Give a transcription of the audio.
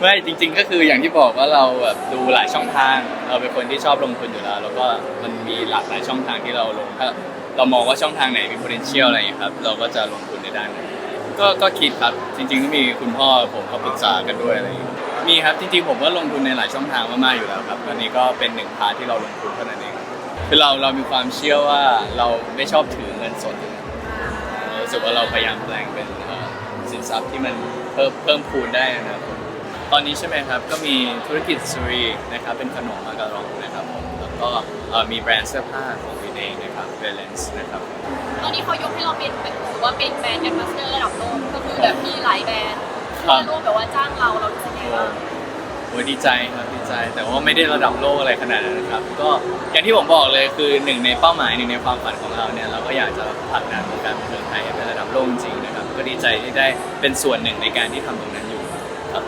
ไม่จริง ๆ ก็คืออย่างที่บอกว่าเราแบบดูหลายช่องทาง เราเป็นคนที่ชอบลงทุนอยู่แล้ว แล้วก็มันมีหลากหลายช่องทางที่เราลงถ้าเรามองว่าช่องทางไหนมี potential อะไรอย่างเงี้ยครับ เราก็จะลงทุนในด้านนั้นก็ก็คิดครับจริงๆก็มีคุณพ่อผมเขาปรึกษากันด้วยอะไรอย่างเงี้ยมีครับจริงๆผมก็ลงทุนในหลายช่องทางมากๆอยู่แล้วครับตอนนี้ก็เป็นหนึ่งพาร์ทที่เราลงทุนเท่านั้นเองคือเราเรามีความเชื่อว่าเราไม่ชอบถือเงินสดรู้สึกว่าเราพยายามแปลงเป็นเอ่อสินทรัพย์ที่มันเพิ่มเพิ่มพูนได้นะครับ ตอนนี้ใช่ไหมครับก็มีธุรกิจซูรีนะครับเป็นขนมมากระรองนะครับผมแล้วก็เอ่อมีแบรนด์เสื้อผ้าของวินเองนะครับเวเลนส์นะครับตอนนี้เขายกให้เราเป็นแบบถือว่าเป็นแบรนด์แอมบาสเดอร์ระดับโลกก็คือแบบมีหลายแบรนด์ครับทั่วโลกแบบว่าจ้างเราเรารู้สึกไงบ้างโอ้ยดีใจครับดีใจแต่ว่าไม่ได้ระดับโลกอะไรขนาดนั้นนะครับ ก็อย่างที่ผมบอกเลยคือหนึ่งในเป้าหมายหนึ่งในความฝันของเราเนี่ยเราก็อยากจะผลักดันวงการบันเทิงไทยให้เป็นระดับโลกจริงๆนะครับ ก็ดีใจที่ได้เป็นส่วนหนึ่งในการที่ทำตรงนั้นอยู่ครับ